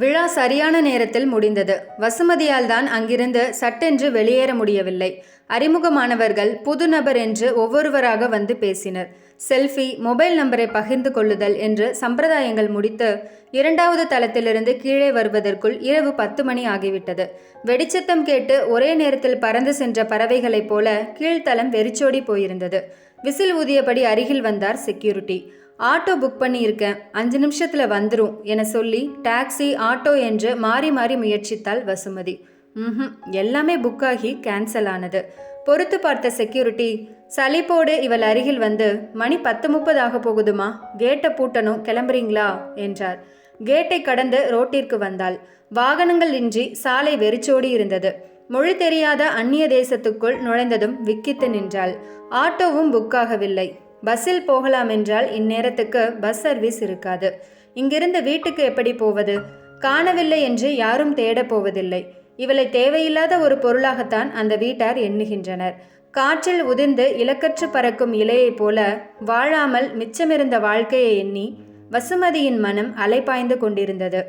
விழா சரியான நேரத்தில் முடிந்தது. வசுமதியால் தான் அங்கிருந்து சட்டென்று வெளியேற முடியவில்லை. அறிமுகமானவர்கள் புது நபர் என்று ஒவ்வொருவராக வந்து பேசினர். செல்ஃபி மொபைல் நம்பரை பகிர்ந்து கொள்ளுதல் என்று சம்பிரதாயங்கள் முடித்து இரண்டாவது தளத்திலிருந்து கீழே வருவதற்குள் இரவு பத்து மணி ஆகிவிட்டது. வெடிச்சத்தம் கேட்டு ஒரே நேரத்தில் பறந்து சென்ற பறவைகளைப் போல கீழ்த்தளம் வெறிச்சோடி போயிருந்தது. விசில் ஊதியபடி அருகில் வந்தார் செக்யூரிட்டி. ஆட்டோ புக் பண்ணியிருக்கேன். அஞ்சு நிமிஷத்தில் வந்துடும் என சொல்லி டாக்ஸி ஆட்டோ என்று மாறி மாறி முயற்சித்தாள் வசுமதி. ம் எல்லாமே புக் ஆகி கேன்சல் ஆனது. பொறுத்து பார்த்த செக்யூரிட்டி சலிப்போடு இவள் அருகில் வந்து மணி பத்து முப்பது ஆக போகுதுமா? கேட்டை பூட்டணும் கிளம்புறீங்களா? என்றார். கேட்டை கடந்து ரோட்டிற்கு வந்தாள். வாகனங்கள் இன்றி சாலை வெறிச்சோடி இருந்தது. மொழி தெரியாத அந்நிய தேசத்துக்குள் நுழைந்ததும் விக்கித்து நின்றாள். ஆட்டோவும் புக்காகவில்லை பஸ்ஸில் போகலாம் என்றால் இந்நேரத்துக்கு பஸ் சர்வீஸ் இருக்காது. இங்கிருந்து வீட்டுக்கு எப்படி போவது? காணவில்லை என்று யாரும் தேடப் போவதில்லை. இவளை தேவையில்லாத ஒரு பொருளாகத்தான் அந்த வீட்டார் எண்ணுகின்றனர். காற்றில் உதிர்ந்து இலக்கற்று பறக்கும் இலையைப் போல வாழாமல் மிச்சமிருந்த வாழ்க்கையை எண்ணி வசுமதியின் மனம் அலைபாய்ந்து கொண்டிருந்தது.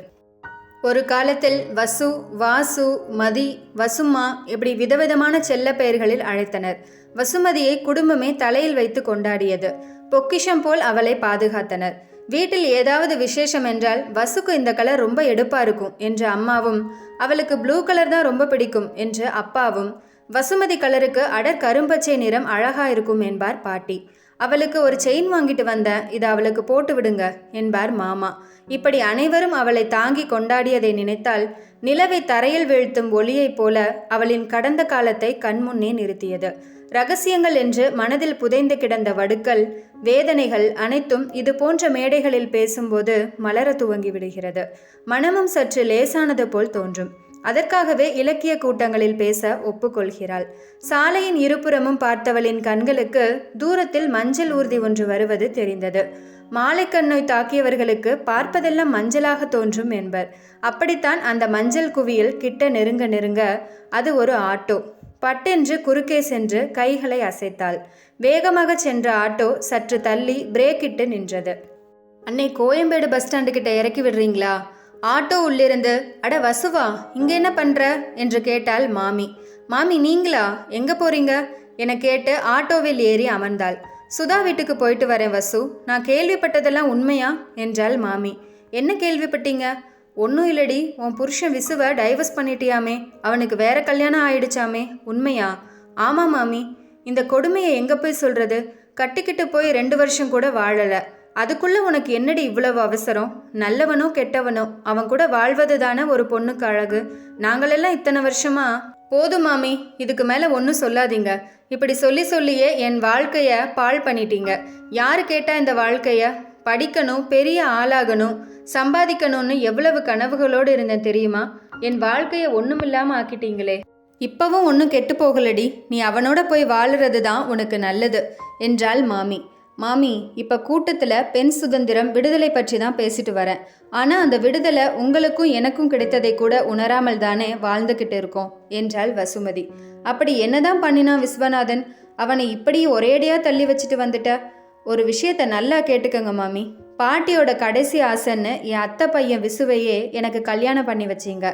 ஒரு காலத்தில் வசு வாசு மதி வசுமா இப்படி விதவிதமான செல்ல பெயர்களில் அழைத்தனர். வசுமதியை குடும்பமே தலையில் வைத்து கொண்டாடியது. பொக்கிஷம் போல் அவளை பாதுகாத்தனர். வீட்டில் ஏதாவது விசேஷம் என்றால் வசுக்கு இந்த கலர் ரொம்ப எடுப்பா இருக்கும் என்ற அம்மாவும் அவளுக்கு ப்ளூ கலர் தான் ரொம்ப பிடிக்கும் என்று அப்பாவும் வசுமதி கலருக்கு அடர் கரும்பச்சை நிறம் அழகா இருக்கும் என்பார் பாட்டி. அவளுக்கு ஒரு செயின் வாங்கிட்டு வந்தேன் இதை அவளுக்கு போட்டு விடுங்க என்பார் மாமா. இப்படி அனைவரும் அவளை தாங்கி கொண்டாடியதை நினைத்தால் நிலவை தரையில் வீழ்த்தும் ஒளியைப் போல அவளின் கடந்த காலத்தை கண்முன்னே நிறுத்தியது. ரகசியங்கள் என்று மனதில் புதைந்து கிடந்த வடுக்கள் வேதனைகள் அனைத்தும் இது போன்ற மேடைகளில் பேசும்போது மலர துவங்கி விடுகிறது மனமும் சற்று லேசானது போல் தோன்றும். அதற்காகவே இலக்கிய கூட்டங்களில் பேச ஒப்புக்கொள்கிறாள். சாலையின் இருபுறமும் பார்த்தவளின் கண்களுக்கு தூரத்தில் மஞ்சள் ஊர்தி ஒன்று வருவது தெரிந்தது. மாலைக்கண்ணோய் தாக்கியவர்களுக்கு பார்ப்பதெல்லாம் மஞ்சளாக தோன்றும் என்பர். அப்படித்தான் அந்த மஞ்சள் குவியல் கிட்ட நெருங்க நெருங்க அது ஒரு ஆட்டோ. பட்டென்று குறுக்கே சென்று கைகளை அசைத்தாள். வேகமாக சென்ற ஆட்டோ சற்று தள்ளி பிரேக்கிட்டு நின்றது. அன்னை கோயம்பேடு பஸ் ஸ்டாண்டு கிட்ட இறக்கி விடுறீங்களா? ஆட்டோ உள்ளிருந்து அட வசுவா இங்கே என்ன பண்ற? என்று கேட்டாள் மாமி. மாமி நீங்களா? எங்க போறீங்க? என கேட்டு ஆட்டோவில் ஏறி அமர்ந்தாள். சுதா வீட்டுக்கு போயிட்டு வரேன் வசு. நான் கேள்விப்பட்டதெல்லாம் உண்மையா? என்றாள் மாமி. என்ன கேள்விப்பட்டீங்க? ஒன்றும் இல்லடி. உன் புருஷன் விசுவை டைவர்ஸ் பண்ணிட்டியாமே. அவனுக்கு வேற கல்யாணம் ஆயிடுச்சாமே. உண்மையா? ஆமாம் மாமி. இந்த கொடுமையை எங்கே போய் சொல்கிறது கட்டிக்கிட்டு போய் ரெண்டு வருஷம் கூட வாழலை. அதுக்குள்ளே உனக்கு என்னடி இவ்வளவு அவசரம்? நல்லவனோ கெட்டவனோ அவன் கூட வாழ்வது தானே ஒரு பொண்ணுக்கு அழகு. நாங்களெல்லாம் இத்தனை வருஷமா? போதும் மாமி இதுக்கு மேலே ஒன்றும் சொல்லாதீங்க. இப்படி சொல்லி சொல்லியே என் வாழ்க்கையை பாழ் பண்ணிட்டீங்க. யார் கேட்டால் இந்த வாழ்க்கையை? படிக்கணும் பெரிய ஆளாகணும். சம்பாதிக்கணும்னு எவ்வளவு கனவுகளோடு இருந்தேன் தெரியுமா? என் வாழ்க்கையை ஒன்றுமில்லாமல் ஆக்கிட்டீங்களே. இப்போவும் ஒன்றும் கெட்டு போகலடி. நீ அவனோட போய் வாழுறது தான் உனக்கு நல்லது என்றாள் மாமி. மாமி இப்போ கூட்டத்தில் பெண் சுதந்திரம் விடுதலை பற்றி தான் பேசிட்டு வரேன். ஆனால் அந்த விடுதலை உங்களுக்கும் எனக்கும் கிடைத்ததை கூட உணராமல் தானே வாழ்ந்துக்கிட்டு இருக்கோம் என்றாள் வசுமதி. அப்படி என்னதான் பண்ணினான் விஸ்வநாதன்? அவனை இப்படி ஒரேடியாக தள்ளி வச்சுட்டு வந்துட்ட? ஒரு விஷயத்த நல்லா கேட்டுக்கங்க மாமி. பாட்டியோட கடைசி ஆசைன்னு என் அத்தை பையன் விசுவையே எனக்கு கல்யாணம் பண்ணி வச்சீங்க.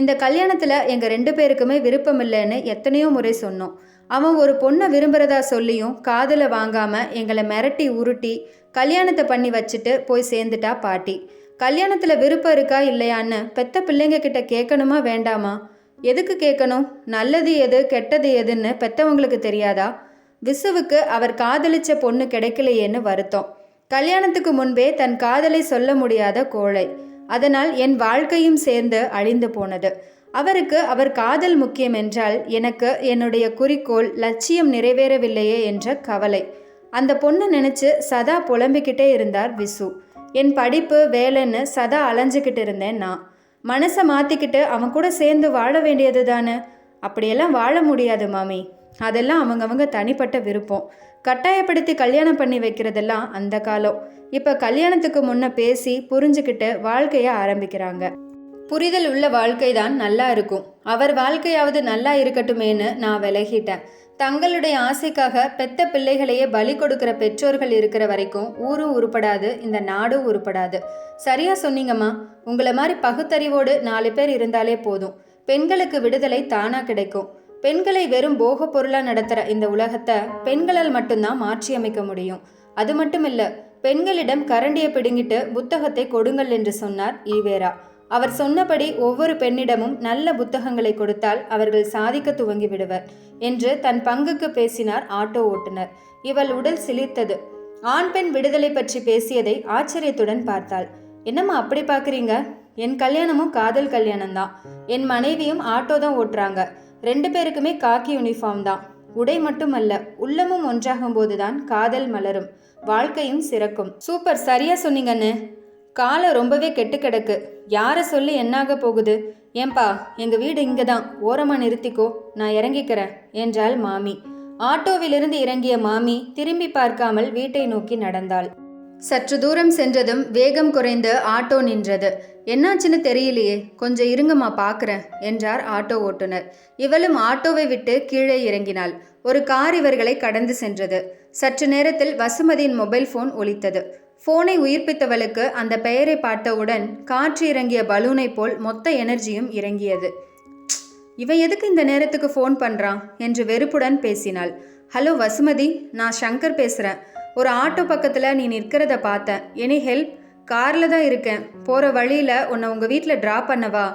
இந்த கல்யாணத்தில் எங்கள் ரெண்டு பேருக்குமே விருப்பம் இல்லைன்னு எத்தனையோ முறை சொன்னோம். அவன் ஒரு பொண்ணை விரும்புகிறதா சொல்லியும் காதலை வாங்காமல் எங்களை மிரட்டி உருட்டி கல்யாணத்தை பண்ணி வச்சுட்டு போய் சேர்ந்துட்டா பாட்டி. கல்யாணத்தில் விருப்பம் இருக்கா இல்லையான்னு பெத்த பிள்ளைங்க கிட்ட கேட்கணுமா வேண்டாமா? எதுக்கு கேட்கணும்? நல்லது எது கெட்டது எதுன்னு பெத்தவங்களுக்கு தெரியாதா? விசுவுக்கு அவர் காதலிச்ச பொண்ணு கிடைக்கலையேன்னு வருத்தம். கல்யாணத்துக்கு முன்பே தன் காதலை சொல்ல முடியாத கோழை. அதனால் என் வாழ்க்கையும் சேர்ந்து அழிந்து போனது. அவருக்கு அவர் காதல் முக்கியம் என்றால் எனக்கு என்னுடைய குறிக்கோள் லட்சியம் நிறைவேறவில்லையே என்ற கவலை. அந்த பொண்ணை நினச்சி சதா புலம்பிக்கிட்டே இருந்தார் விசு. என் படிப்பு வேலைன்னு சதா அலைஞ்சுக்கிட்டு இருந்தேன் நான். மனசை மாற்றிக்கிட்டு அவன் கூட சேர்ந்து வாழ வேண்டியது தானே அப்படியெல்லாம் வாழ முடியாது மாமி. அதெல்லாம் அவங்கவங்க தனிப்பட்ட விருப்பம். கட்டாயப்படுத்தி கல்யாணம் பண்ணி வைக்கிறதெல்லாம் அந்த காலம். இப்போ கல்யாணத்துக்கு முன்ன பேசி புரிஞ்சுக்கிட்டு வாழ்க்கையை ஆரம்பிக்கிறாங்க. புரிதல் உள்ள வாழ்க்கை தான் நல்லா இருக்கும். அவர் வாழ்க்கையாவது நல்லா இருக்கட்டுமேன்னு நான் விலகிட்டேன். தங்களுடைய ஆசைக்காக பெத்த பிள்ளைகளையே பலி கொடுக்கிற பெற்றோர்கள் இருக்கிற வரைக்கும் ஊரும் உருப்படாது இந்த நாடும் உருப்படாது. சரியா சொன்னீங்கம்மா. உங்களை மாதிரி பகுத்தறிவோடு நாலு பேர் இருந்தாலே போதும். பெண்களுக்கு விடுதலை தானா கிடைக்கும். பெண்களை வெறும் போக பொருளாக நடத்துகிற இந்த உலகத்தை பெண்களால் மட்டும்தான் மாற்றி அமைக்க முடியும். அது மட்டும் இல்லை பெண்களிடம் கரண்டியை பிடுங்கிட்டு புத்தகத்தை கொடுங்கள் என்று சொன்னார் ஈவேரா. அவர் சொன்னபடி ஒவ்வொரு பெண்ணிடமும் நல்ல புத்தகங்களை கொடுத்தால் அவர்கள் சாதிக்க துவங்கி விடுவர் என்று தன் பங்குக்கு பேசினார் ஆட்டோ ஓட்டுநர். இவள் உடல் சிலிர்த்தது. ஆண் பெண் விடுதலை பற்றி பேசியதை ஆச்சரியத்துடன் பார்த்தாள். என்னம்மா அப்படி பார்க்குறீங்க? என் கல்யாணமும் காதல் கல்யாணம் தான் என் மனைவியும் ஆட்டோ தான் ஓட்டுறாங்க. ரெண்டு பேருக்குமே காக்கி யூனிஃபார்ம் தான். உடை மட்டுமல்ல உள்ளமும் ஒன்றாகும் போதுதான் காதல் மலரும். வாழ்க்கையும் சிறக்கும். சூப்பர் சரியா சொன்னீங்கன்னு காலம் ரொம்பவே கெட்டு கிடக்கு. யாரை சொல்லி என்னாக போகுது? ஏன்பா எங்க வீடு இங்கே தான் ஓரமாக நிறுத்திக்கோ நான் இறங்கிக்கிறேன் என்றாள் மாமி. ஆட்டோவிலிருந்து இறங்கிய மாமி திரும்பி பார்க்காமல் வீட்டை நோக்கி நடந்தாள். சற்று தூரம் சென்றதும் வேகம் குறைந்து ஆட்டோ நின்றது. என்னாச்சுன்னு தெரியலையே கொஞ்சம் இருங்கம்மா பார்க்குறேன் என்றார் ஆட்டோ ஓட்டுநர். இவளும் ஆட்டோவை விட்டு கீழே இறங்கினாள். ஒரு கார் இவர்களை கடந்து சென்றது. சற்று நேரத்தில் வசுமதியின் மொபைல் ஃபோன் ஒலித்தது. ஃபோனை உயிர்ப்பித்தவளுக்கு அந்த பெயரை பார்த்தவுடன் காற்று இறங்கிய பலூனை போல் மொத்த எனர்ஜியும் இறங்கியது. இவன் எதுக்கு இந்த நேரத்துக்கு ஃபோன் பண்ணுறான் என்று வெறுப்புடன் பேசினாள். ஹலோ வசுமதி நான் சங்கர் பேசுகிறேன் ஒரு ஆட்டோ பக்கத்தில் நீ நிற்கிறத பார்த்தேன். எனி ஹெல்ப் காரில் தான் இருக்கேன். போகிற வழியில் உன்னை உங்கள் வீட்டில் ட்ராப் பண்ணவா?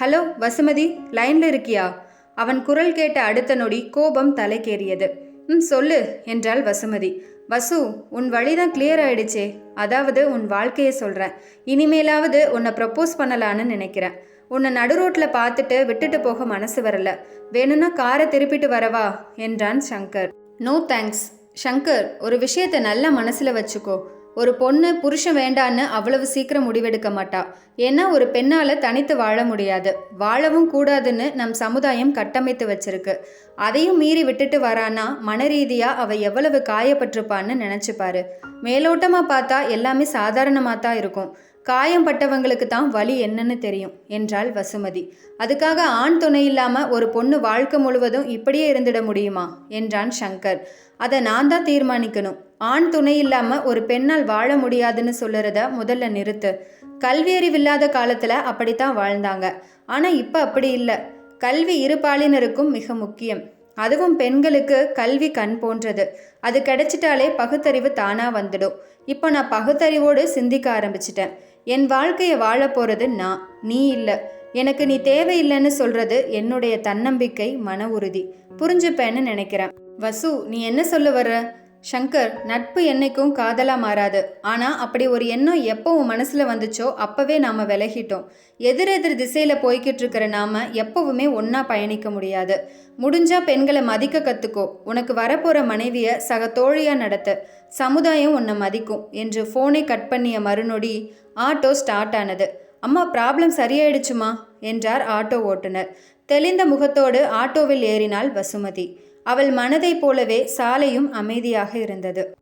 ஹலோ வசுமதி லைனில் இருக்கியா அவன் குரல் கேட்ட அடுத்த நொடி கோபம் தலைக்கேறியது. ம் சொல்லு என்றாள் வசுமதி. வசு உன் வழி தான் கிளியர் ஆயிடுச்சே. அதாவது உன் வாழ்க்கையை சொல்கிறேன் இனிமேலாவது உன்னை ப்ரப்போஸ் பண்ணலான்னு நினைக்கிறேன். உன்னை நடு ரோட்டில் பார்த்துட்டு விட்டுட்டு போக மனசு வரல. வேணும்னா காரை திருப்பிட்டு வரவா? என்றான் சங்கர். நோ தேங்க்ஸ் சங்கர் ஒரு விஷயத்தை நல்ல மனசில் வச்சுக்கோ. ஒரு பொண்ணு புருஷன் வேண்டான்னு அவ்வளவு சீக்கிரம் முடிவெடுக்க மாட்டா. ஏன்னா ஒரு பெண்ணால தனித்து வாழ முடியாது. வாழவும் கூடாதுன்னு நம் சமுதாயம் கட்டமைத்து வச்சிருக்கு. அதையும் மீறி விட்டுட்டு வரானா மனரீதியா அவ எவ்வளவு காயப்பட்டிருப்பான்னு நினைச்சுப்பாரு. மேலோட்டமா பார்த்தா எல்லாமே சாதாரணமாக தான் இருக்கும். காயம் பட்டவங்களுக்கு தான் வலி என்னன்னு தெரியும் என்றாள் வசுமதி. அதுக்காக ஆண் துணை இல்லாமல் ஒரு பொண்ணு வாழ்க்கை முழுவதும் இப்படியே இருந்துட முடியுமா என்றான் சங்கர். அதை நான் தான் தீர்மானிக்கணும். ஆண் துணை இல்லாமல் ஒரு பெண்ணால் வாழ முடியாதுன்னு சொல்லுறத முதல்ல நிறுத்து. கல்வி அறிவில்லாத காலத்தில் அப்படித்தான் வாழ்ந்தாங்க. ஆனால் இப்போ அப்படி இல்லை. கல்வி இரு பாலினருக்கும் மிக முக்கியம். அதுவும் பெண்களுக்கு கல்வி கண் போன்றது. அது கிடைச்சிட்டாலே பகுத்தறிவு தானாக வந்துடும். இப்போ நான் பகுத்தறிவோடு சிந்திக்க ஆரம்பிச்சிட்டேன். என் வாழ்க்கையை வாழ போகிறது நான் நீ இல்லை. எனக்கு நீ தேவையில்லைன்னு சொல்கிறது என்னுடைய தன்னம்பிக்கை மன உறுதி. புரிஞ்சுப்பேன்னு நினைக்கிறேன். வசு நீ என்ன சொல்ல வர்ற? சங்கர் நட்பு என்னைக்கும் காதலாக மாறாது. ஆனால் அப்படி ஒரு எண்ணம் எப்போ உன் மனசில் வந்துச்சோ அப்போவே நாம் விலகிட்டோம். எதிரெதிர் திசையில் போய்கிட்டு இருக்கிற நாம் எப்போவுமே ஒன்றா பயணிக்க முடியாது. முடிஞ்சால் பெண்களை மதிக்க கற்றுக்கோ உனக்கு வரப்போகிற மனைவியை சக தோழியாக நடத்த. சமுதாயம் உன்னை மதிக்கும். என்று ஃபோனை கட் பண்ணிய மறுநொடி ஆட்டோ ஸ்டார்ட் ஆனது. அம்மா ப்ராப்ளம் சரியாயிடுச்சுமா? என்றார் ஆட்டோ ஓட்டுநர். தெளிந்த முகத்தோடு ஆட்டோவில் ஏறினாள் வசுமதி. அவள் மனதைப் போலவே சாலையும் அமைதியாக இருந்தது.